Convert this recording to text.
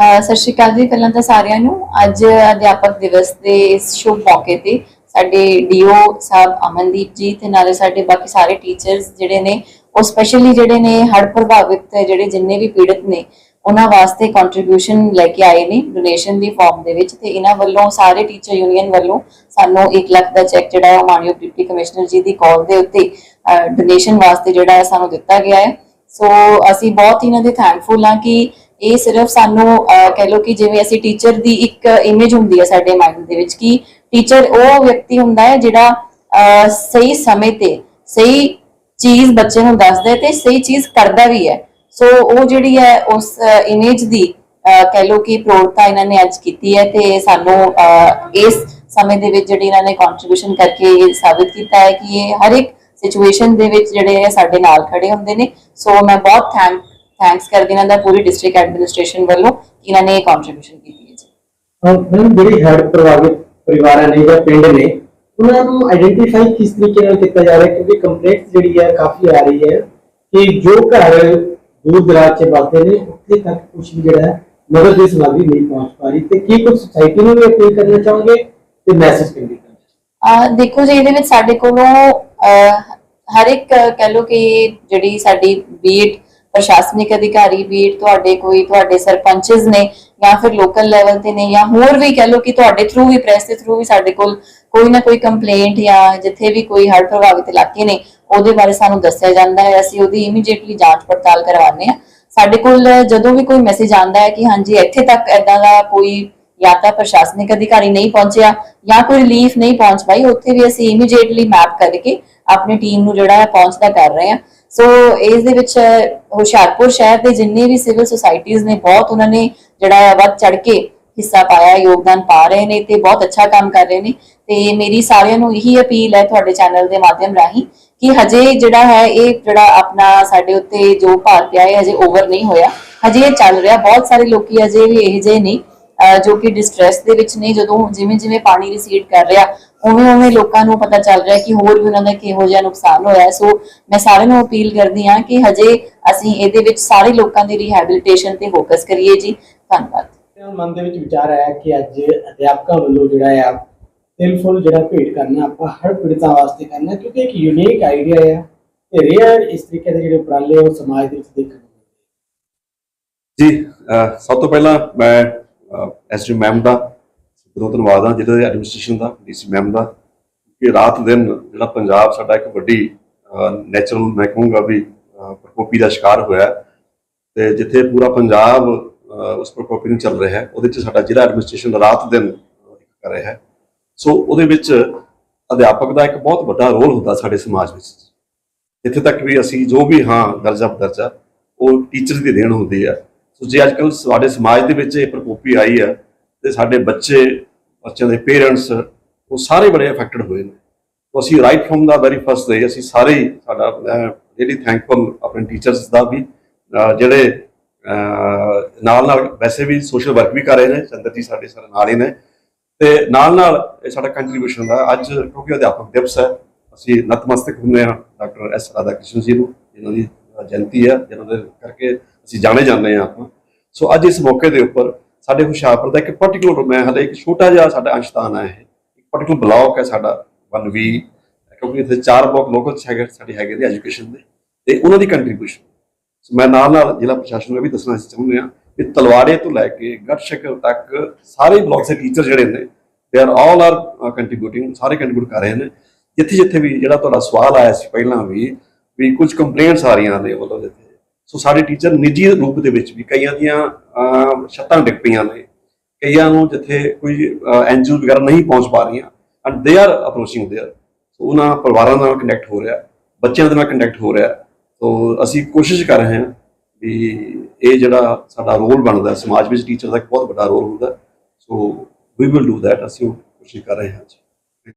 ਸਤਿ ਸ਼੍ਰੀ ਅਕਾਲ ਜੀ, ਪਹਿਲਾਂ ਤਾਂ ਸਾਰਿਆਂ ਨੂੰ। ਅੱਜ ਅਧਿਆਪਕ ਦਿਵਸ ਦੇ ਇਸ ਸ਼ੁਭ ਮੌਕੇ ਤੇ ਸਾਡੇ ਡੀਓ ਸਾਹਿਬ ਅਮਨਦੀਪ ਜੀ ਤੇ ਨਾਲੇ ਸਾਡੇ ਬਾਕੀ ਸਾਰੇ ਟੀਚਰਸ ਜਿਹੜੇ ਨੇ, ਉਹ ਸਪੈਸ਼ਲੀ ਜਿਹੜੇ ਨੇ ਹੜ੍ਹ ਪ੍ਰਭਾਵਿਤ ਜਿਹੜੇ ਜਿੰਨੇ ਵੀ ਪੀੜਤ ਨੇ, ਉਹਨਾਂ ਵਾਸਤੇ ਕੰਟਰੀਬਿਊਸ਼ਨ ਲੈ ਕੇ ਆਏ ਨੇ ਡੋਨੇਸ਼ਨ ਦੀ ਫਾਰਮ ਦੇ ਵਿੱਚ ਤੇ ਇਹਨਾਂ ਵੱਲੋਂ, ਸਾਰੇ ਟੀਚਰ ਯੂਨੀਅਨ ਵੱਲੋਂ ਸਾਨੂੰ 1 ਲੱਖ ਦਾ ਚੈੱਕ ਜਿਹੜਾ ਹੈ ਉਹ ਮਾਨਯੋਗ ਡਿਪਟੀ ਕਮਿਸ਼ਨਰ ਜੀ ਦੀ ਕਾਲ ਦੇ ਉੱਤੇ ਡੋਨੇਸ਼ਨ ਵਾਸਤੇ ਜਿਹੜਾ ਹੈ ਸਾਨੂੰ ਦਿੱਤਾ ਗਿਆ ਹੈ। ਸੋ ਅਸੀਂ ਬਹੁਤ ਇਹਨਾਂ ਦੇ ਥੈਂਕਫੁਲ ਹਾਂ ਕਿ ਇਹ ਸਿਰਫ ਸਾਨੂੰ ਕਹਿ ਲਓ ਕਿ ਜਿਵੇਂ ਅਸੀਂ ਟੀਚਰ ਦੀ ਇੱਕ ਇਮੇਜ ਹੁੰਦੀ ਹੈ ਸਾਡੇ ਮਾਈਂਡ ਦੇ ਵਿੱਚ ਕਿ ਟੀਚਰ ਉਹ ਵਿਅਕਤੀ ਹੁੰਦਾ ਹੈ ਜਿਹੜਾ ਸਹੀ ਸਮੇਂ ਤੇ ਸਹੀ ਚੀਜ਼ ਬੱਚੇ ਨੂੰ ਦੱਸਦਾ ਤੇ ਸਹੀ ਚੀਜ਼ ਕਰਦਾ ਵੀ ਹੈ। ਸੋ ਉਹ ਜਿਹੜੀ ਹੈ ਉਸ ਇਮੇਜ ਦੀ ਕਹਿ ਲਓ ਕਿ ਪ੍ਰੋੜਤਾ ਇਹਨਾਂ ਨੇ ਅੱਜ ਕੀਤੀ ਹੈ ਤੇ ਸਾਨੂੰ ਇਸ ਸਮੇਂ ਦੇ ਵਿੱਚ ਜਿਹੜੀ ਇਹਨਾਂ ਨੇ ਕੰਟਰੀਬਿਊਸ਼ਨ ਕਰਕੇ ਇਹ ਸਾਬਿਤ ਕੀਤਾ ਹੈ ਕਿ ਇਹ ਹਰ ਇੱਕ ਸਿਚੁਏਸ਼ਨ ਦੇ ਵਿੱਚ ਜਿਹੜੇ ਸਾਡੇ ਨਾਲ ਖੜੇ ਹੁੰਦੇ ਨੇ। ਸੋ ਮੈਂ ਬਹੁਤ ਥੈਂਕ ਥੈਂਕਸ ਕਰਦੀ ਇਹਨਾਂ ਦਾ ਪੂਰੀ ਡਿਸਟ੍ਰਿਕਟ ਐਡਮਿਨਿਸਟ੍ਰੇਸ਼ਨ ਵੱਲੋਂ ਕਿ ਇਹਨਾਂ ਨੇ ਇਹ ਕੰਟਰੀਬਿਊਸ਼ਨ ਕੀਤੀ ਹੈ ਜੀ। ਮੈਮ ਜਿਹੜੇ ਹੜ੍ਹ ਪ੍ਰਭਾਵਿਤ ਪਰਿਵਾਰਾਂ ਨੇ ਜਾਂ ਪਿੰਡ ਨੇ ਉਹਨਾਂ ਨੂੰ ਆਈਡੈਂਟੀਫਾਈ ਕਿਸ ਤਰੀਕੇ ਨਾਲ ਕੀਤਾ ਜਾ ਰਿਹਾ ਕਿਉਂਕਿ ਕੰਪਲੇਂਟ ਜਿਹੜੀ ਹੈ ਕਾਫੀ ਆ ਰਹੀ ਹੈ ਕਿ ਜੋ ਘਰ ਦੂਰ ਦਰਾਜ ਚ ਵਸਦੇ ਨੇ ਉੱਥੇ ਤੱਕ ਕੁਝ ਵੀ ਜਿਹੜਾ ਹੈ ਮਦਦ ਦੀ ਸਮੱਗਰੀ ਨਹੀਂ ਪਹੁੰਚ ਪਾ ਰਹੀ। ਤੇ ਕੀ ਕੁਝ ਸੁਸਾਇਟੀ ਨੂੰ ਵੀ ਅਪੀਲ ਕਰਨਾ ਚਾਹੋਗੇ ਤੇ ਮੈਸੇਜ ਕਰਨਾ ਅਹ ਦੇਖੋ ਜੀ ਇਹਦੇ ਵਿੱਚ ਸਾਡੇ ਕੋਲੋਂ ਹਰ ਇੱਕ ਕਹਿ ਲਓ ਕਿ ਜਿਹੜੀ ਸਾਡੀ ਬੀਟ ਪ੍ਰਸ਼ਾਸਨਿਕ ਅਧਿਕਾਰੀ ਬੀਟ ਤੁਹਾਡੇ ਕੋਈ, ਤੁਹਾਡੇ ਸਰਪੰਚਸ ਨੇ ਜਾਂ ਫਿਰ ਲੋਕਲ ਲੈਵਲ ਤੇ ਨੇ ਜਾਂ ਹੋਰ ਵੀ ਕਹਿ ਲਓ ਕਿ ਤੁਹਾਡੇ ਥਰੂ ਵੀ ਪ੍ਰੈਸ ਦੇ ਥਰੂ ਵੀ ਸਾਡੇ ਕੋਲ ਕੋਈ ਨਾ ਕੋਈ ਕੰਪਲੇਂਟ ਜਾਂ ਜਿੱਥੇ ਵੀ ਕੋਈ ਹੜ੍ਹ ਪ੍ਰਭਾਵਿਤ ਇਲਾਕੇ ਨੇ, ਉਹਦੇ ਬਾਰੇ ਸਾਨੂੰ ਦੱਸਿਆ ਜਾਂਦਾ ਹੈ। ਅਸੀਂ ਉਹਦੀ ਇਮੀਡੀਏਟਲੀ ਜਾਂਚ ਪੜਤਾਲ ਕਰਵਾਉਂਦੇ ਹਾਂ। ਸਾਡੇ ਕੋਲ ਜਦੋਂ ਵੀ ਕੋਈ ਮੈਸੇਜ ਆਉਂਦਾ ਹੈ ਕਿ ਹਾਂਜੀ, ਇੱਥੇ ਤੱਕ ਐਦਾਂ ਦਾ ਕੋਈ ਜਾਂ ਤਾਂ ਪ੍ਰਸ਼ਾਸਨਿਕ ਅਧਿਕਾਰੀ ਨਹੀਂ ਪਹੁੰਚਿਆ ਜਾਂ ਕੋਈ ਰਿਲੀਫ ਨਹੀਂ ਪਹੁੰਚ ਪਾਈ, ਉੱਥੇ ਵੀ ਅਸੀਂ ਇਮੀਡੀਏਟਲੀ ਮੈਪ ਕਰਕੇ ਆਪਣੀ ਟੀਮ ਨੂੰ ਜਿਹੜਾ ਹੈ ਪਹੁੰਚਦਾ ਕਰ ਰਹੇ ਹਾਂ। ਸੋ ਇਸ ਦੇ ਵਿੱਚ ਹੁਸ਼ਿਆਰਪੁਰ ਸ਼ਹਿਰ ਦੇ ਜਿੰਨੇ ਵੀ ਸਿਵਲ ਸੁਸਾਇਟੀਆਂ ਨੇ, ਬਹੁਤ ਉਹਨਾਂ ਨੇ ਜਿਹੜਾ ਵੱਧ ਚੜ ਕੇ ਹਿੱਸਾ ਪਾਇਆ, ਯੋਗਦਾਨ ਪਾ ਰਹੇ ਨੇ ਤੇ ਬਹੁਤ ਅੱਛਾ ਕੰਮ ਕਰ ਰਹੇ ਨੇ। ਤੇ ਮੇਰੀ ਸਾਰਿਆਂ ਨੂੰ ਇਹੀ ਅਪੀਲ ਹੈ ਤੁਹਾਡੇ ਚੈਨਲ ਦੇ ਮਾਧਿਅਮ ਰਾਹੀਂ ਕਿ ਹਜੇ ਜਿਹੜਾ ਹੈ ਇਹ ਜਿਹੜਾ ਆਪਣਾ ਸਾਡੇ ਉੱਤੇ ਜੋ ਭਾਰ ਪਿਆ ਹੈ ਹਜੇ ਓਵਰ ਨਹੀਂ ਹੋਇਆ। ਹਜੇ ਇਹ ਚੱਲ ਰਿਹਾ, ਬਹੁਤ ਸਾਰੇ ਲੋਕੀ ਅਜੇ ਵੀ ਇਹ ਜਿਹੇ ਨਹੀਂ ਜੋ ਕਿ ਡਿਸਟ੍ਰੈਸ ਦੇ ਵਿੱਚ ਨੇ ਜਦੋਂ ਜਿਵੇਂ ਜਿਵੇਂ ਪਾਣੀ ਰਿਸੀਡ ਕਰ ਰਿਹਾ ਉਵੇਂ ਉਵੇਂ ਲੋਕਾਂ ਨੂੰ ਪਤਾ ਚੱਲ ਰਿਹਾ ਕਿ ਹੋਰ ਵੀ ਉਹਨਾਂ ਦਾ ਕਿਹੋ ਜਿਹਾ ਨੁਕਸਾਨ ਹੋਇਆ ਹੈ। ਸੋ ਮੈਂ ਸਾਰਿਆਂ ਨੂੰ ਅਪੀਲ ਕਰਦੀ ਹਾਂ ਕਿ ਹਜੇ ਅਸੀਂ ਇਹਦੇ ਵਿੱਚ ਸਾਰੇ ਲੋਕਾਂ ਦੀ ਰਿਹੈਬਿਲਿਟੇਸ਼ਨ ਤੇ ਫੋਕਸ ਕਰੀਏ ਜੀ। ਧੰਨਵਾਦ। ਮਨ ਦੇ ਵਿੱਚ ਵਿਚਾਰ ਆਇਆ ਕਿ ਅੱਜ ਅਧਿਆਪਕਾਂ ਵੱਲੋਂ ਜਿਹੜਾ ਆ ਤਿਲ ਫੁੱਲ ਜਿਹੜਾ ਭੇਟ ਕਰਨਾ ਆਪਾਂ ਹਰ ਪੀੜਤਾਂ ਵਾਸਤੇ ਕਰਨਾ ਕਿਉਂਕਿ ਇੱਕ ਯੂਨੀਕ ਆਈਡੀਆ ਆ ਤੇ ਰੇਅਰ ਇਸ ਤਰੀਕੇ ਦੇ ਜਿਹੜੇ ਉਪਰਾਲੇ ਉਹ ਸਮਾਜ ਦੇ ਵਿੱਚ ਦੇਖਣ ਨੂੰ ਮਿਲਦੇ ਜੀ ਸਭ ਤੋਂ ਪਹਿਲਾਂ ਮੈਂ ਐਸਡੀ ਮੈਮ ਦਾ ਬਹੁਤ ਧੰਨਵਾਦ ਹਾਂ ਜਿਹਦੇ ਐਡਮਿਨਿਸਟ੍ਰੇਸ਼ਨ ਦਾ, ਡੀਸੀ ਮੈਮ ਦਾ, ਕਿ ਰਾਤ ਦਿਨ ਜਿਹੜਾ ਪੰਜਾਬ ਸਾਡਾ ਇੱਕ ਵੱਡੀ ਨੈਚੁਰਲ ਮੈਂ ਕਹੂੰਗਾ ਵੀ ਪ੍ਰਕੋਪੀ ਦਾ ਸ਼ਿਕਾਰ ਹੋਇਆ ਹੈ। ਤੇ ਜਿੱਥੇ ਪੂਰਾ ਪੰਜਾਬ ਉਸ ਪ੍ਰਕੋਪੀ ਨੂੰ ਚੱਲ ਰਿਹਾ ਹੈ, ਉਹਦੇ ਚ ਸਾਡਾ ਜ਼ਿਲ੍ਹਾ ਐਡਮਿਨਿਸਟ੍ਰੇਸ਼ਨ ਰਾਤ ਦਿਨ ਕਰ ਰਿਹਾ ਹੈ। ਸੋ ਉਹਦੇ ਵਿੱਚ ਅਧਿਆਪਕ ਦਾ ਇੱਕ ਬਹੁਤ ਵੱਡਾ ਰੋਲ ਹੁੰਦਾ ਸਾਡੇ ਸਮਾਜ ਵਿੱਚ। ਇੱਥੇ ਤੱਕ ਵੀ ਅਸੀਂ ਜੋ ਵੀ, ਹਾਂ ਦਰਜਾ ਬਦਰਜਾ ਉਹ ਟੀਚਰ ਦੀ ਦੇਣ ਹੁੰਦੀ ਹੈ। ਸੋ ਜੇ ਅੱਜ ਕੱਲ੍ਹ ਸਾਡੇ ਸਮਾਜ ਦੇ ਵਿੱਚ ਇਹ ਪ੍ਰਕੋਪੀ ਆਈ ਹੈ ਤੇ ਸਾਡੇ ਬੱਚੇ, ਬੱਚਿਆਂ ਦੇ ਪੇਰੈਂਟਸ ਉਹ ਸਾਰੇ ਬੜੇ ਅਫੈਕਟਡ ਹੋਏ ਨੇ। ਅਸੀਂ right from the very first day ਅਸੀਂ ਸਾਰੇ ਹੀ ਸਾਡਾ ਜਿਹੜੀ ਥੈਂਕਫੁਲ ਆਪਣੇ ਟੀਚਰਸ ਦਾ ਵੀ ਜਿਹੜੇ ਨਾਲ ਨਾਲ ਵੈਸੇ ਵੀ ਸੋਸ਼ਲ ਵਰਕ ਵੀ ਕਰ ਰਹੇ ਨੇ, ਚੰਦਰ ਜੀ ਸਾਡੇ ਸਾਰੇ ਨਾਲ ਹੀ ਨੇ। ਤੇ ਨਾਲ ਨਾਲ ਇਹ ਸਾਡਾ ਕੰਟਰੀਬਿਊਸ਼ਨ ਦਾ ਅੱਜ ਕਿਉਂਕਿ ਅਧਿਆਪਕ ਦਿਵਸ ਹੈ, ਅਸੀਂ ਨਤਮਸਤਕ ਹੁੰਦੇ ਹਾਂ ਡਾਕਟਰ ਐਸ ਰਾਧਾ ਕ੍ਰਿਸ਼ਨ ਜੀ ਨੂੰ, ਜਿਨ੍ਹਾਂ ਦੀ ਜਯੰਤੀ ਹੈ, ਜਿਨ੍ਹਾਂ ਦੇ ਕਰਕੇ ਅਸੀਂ ਜਾਣੇ ਜਾਂਦੇ ਹਾਂ ਆਪਾਂ। ਸੋ ਅੱਜ ਇਸ ਮੌਕੇ ਦੇ ਉੱਪਰ ਸਾਡੇ ਹੁਸ਼ਿਆਰਪੁਰ ਦਾ ਇੱਕ ਪਾਰਟਿਕੂਲਰ ਮੈਂ ਹਲੇ ਇੱਕ ਛੋਟਾ ਜਿਹਾ ਸਾਡਾ ਅੰਸ਼ਤਾਨ ਹੈ ਇਹ। ਇੱਕ ਪਾਰਟਿਕੂਲਰ ਬਲਾਕ ਹੈ ਸਾਡਾ 1V ਕਿਉਂਕਿ ਇੱਥੇ ਚਾਰ ਬਲਾਕ ਲੋਕਲ ਹੈਗੇ, ਸਾਡੇ ਹੈਗੇ ਨੇ ਐਜੂਕੇਸ਼ਨ ਦੇ। ਤੇ ਉਹਨਾਂ ਦੀ ਕੰਟਰੀਬਿਊਸ਼ਨ ਸੋ ਮੈਂ ਨਾਲ ਨਾਲ ਜ਼ਿਲ੍ਹਾ ਪ੍ਰਸ਼ਾਸਨ ਨੂੰ ਇਹ ਵੀ ਦੱਸਣਾ ਚਾਹੁੰਦੇ ਹਾਂ ਕਿ ਤਲਵਾੜੇ ਤੋਂ ਲੈ ਕੇ ਗੜਸ਼ਕਲ ਤੱਕ ਸਾਰੇ ਬਲਾਕ ਦੇ ਟੀਚਰ ਜਿਹੜੇ ਨੇ they are all are contributing ਸਾਰੇ ਕੰਟਰੀਬਿਊਟ ਕਰ ਰਹੇ ਨੇ। ਜਿੱਥੇ ਜਿੱਥੇ ਵੀ ਜਿਹੜਾ ਤੁਹਾਡਾ ਸਵਾਲ ਆਇਆ ਸੀ ਪਹਿਲਾਂ ਵੀ ਵੀ ਕੁਝ ਕੰਪਲੇਂਟਸ ਆ ਰਹੀਆਂ ਨੇ ਵੱਲੋਂ ਸੋ ਸਾਡੇ ਟੀਚਰ ਨਿੱਜੀ ਰੂਪ ਦੇ ਵਿੱਚ ਵੀ ਕਈਆਂ ਦੀਆਂ ਛੱਤਾਂ ਡਿੱਗ ਪਈਆਂ ਨੇ। ਕਈਆਂ ਨੂੰ ਜਿੱਥੇ ਕੋਈ ਐਨਜੀਓ ਵਗੈਰਾ ਨਹੀਂ ਪਹੁੰਚ ਪਾ ਰਹੀਆਂ ਐਂਡ ਦੇ ਆਰ ਅਪਰੋਚਿੰਗ ਦੇਅਰ ਸੋ ਉਹਨਾਂ ਪਰਿਵਾਰਾਂ ਨਾਲ ਕਨੈਕਟ ਹੋ ਰਿਹਾ, ਬੱਚਿਆਂ ਦੇ ਨਾਲ ਕਨੈਕਟ ਹੋ ਰਿਹਾ। ਸੋ ਅਸੀਂ ਕੋਸ਼ਿਸ਼ ਕਰ ਰਹੇ ਹਾਂ ਵੀ ਇਹ ਜਿਹੜਾ ਸਾਡਾ ਰੋਲ ਬਣਦਾ, ਸਮਾਜ ਵਿੱਚ ਟੀਚਰ ਦਾ ਇੱਕ ਬਹੁਤ ਵੱਡਾ ਰੋਲ ਹੁੰਦਾ। So we will do that ਅਸੀਂ ਉਹ ਕੋਸ਼ਿਸ਼ ਕਰ ਰਹੇ ਹਾਂ ਜੀ।